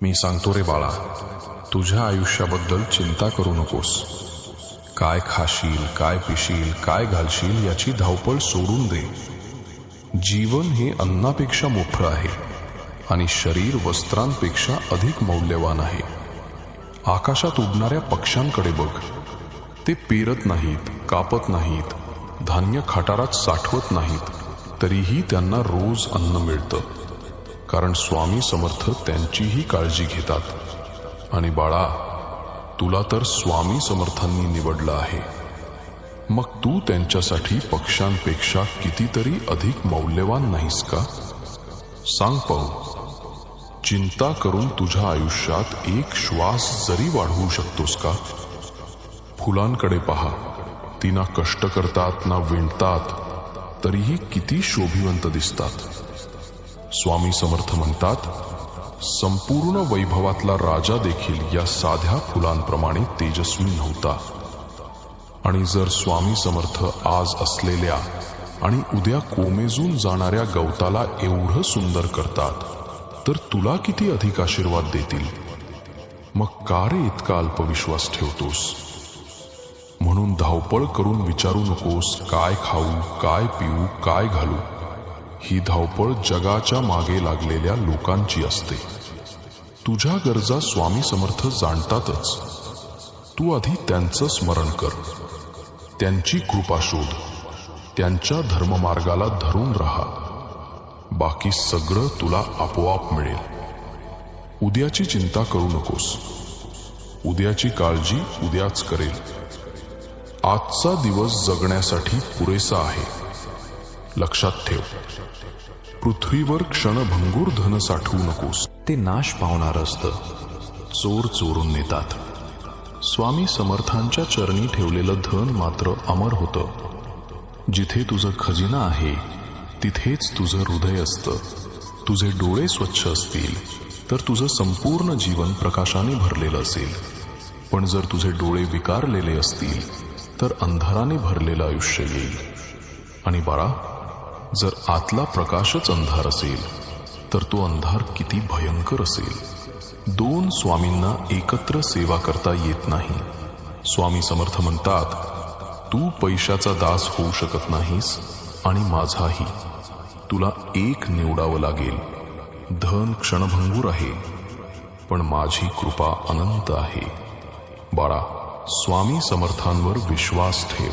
मी सांगतो रे बाळा तुझ्या आयुष्याबद्दल चिंता करू नकोस काय खाशील काय पिशील काय घालशील याची धावपळ सोडून दे जीवन हे अन्नापेक्षा मोठं आहे आणि शरीर वस्त्रांपेक्षा अधिक मौल्यवान आहे आकाशात उडणाऱ्या पक्ष्यांकडे बघ ते पेरत नाहीत कापत नाहीत धान्य खटारात साठवत नाहीत तरीही त्यांना रोज अन्न मिळतं कारण स्वामी समर्थ त्यांचीही काळजी घेतात. आणि बाळा तुला तर स्वामी समर्थांनी निवडलं आहे. मग तू त्यांच्यासाठी पक्षांपेक्षा कितीतरी अधिक मौल्यवान नाहीस का? सांग पाहू चिंता करून तुझ्या आयुष्यात एक श्वास जरी वाढवू शकतोस का? फुलांकडे पहा. ती ना कष्ट करतात ना विणतात तरीही किती शोभिवंत दिसतात. स्वामी समर्थ म्हणतात संपूर्ण वैभवातला राजा देखील या साध्या फुलांप्रमाणे तेजस्वी नव्हता. आणि जर स्वामी समर्थ आज असलेल्या आणि उद्या कोमेजून जाणाऱ्या गवताला एवढं सुंदर करतात तर तुला किती अधिक आशीर्वाद देतील? मग का रे इतका अल्पविश्वास ठेवतोस? म्हणून धावपळ करून विचारू नकोस काय खाऊ काय पिऊ काय घालू? ही धावपळ जगाच्या मागे लागलेल्या लोकांची असते. तुझ्या गरजा स्वामी समर्थ जाणतातच. तू आधी त्यांचं स्मरण कर. त्यांची कृपा शोध. त्यांच्या धर्ममार्गाला धरून राहा. बाकी सगळं तुला आपोआप मिळेल. उद्याची चिंता करू नकोस. उद्याची काळजी उद्याच करेल. आजचा दिवस जगण्यासाठी पुरेसा आहे. लक्षात ठेव. पृथ्वीवर क्षणभंगूर धन साठवू नकोस. ते नाश पावणार असतं. चोर चोरून नेतात. स्वामी समर्थांच्या चरणी ठेवलेलं धन मात्र अमर होतं. जिथे तुझं खजिना आहे तिथेच तुझं हृदय असतं. तुझे डोळे स्वच्छ असतील तर तुझं संपूर्ण जीवन प्रकाशाने भरलेलं असेल. पण जर तुझे डोळे विकारलेले असतील तर अंधाराने भरलेलं आयुष्य येईल. आणि बाळा जर आतला प्रकाशच अंधार असेल तर तो अंधार किती भयंकर असेल. दोन स्वामींना एकत्र सेवा करता येत नाही. स्वामी समर्थ म्हणतात तू पैशाचा दास होऊ शकत नाहीस आणि माझाही. तुला एक निवडावं लागेल. धन क्षणभंगूर आहे पण माझी कृपा अनंत आहे. बाळा स्वामी समर्थांवर विश्वास ठेव.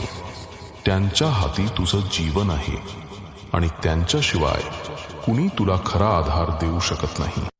त्यांच्या हाती तुझं जीवन आहे. आणि त्यांच्याशिवाय कुणी तुला खरा आधार देऊ शकत नाही.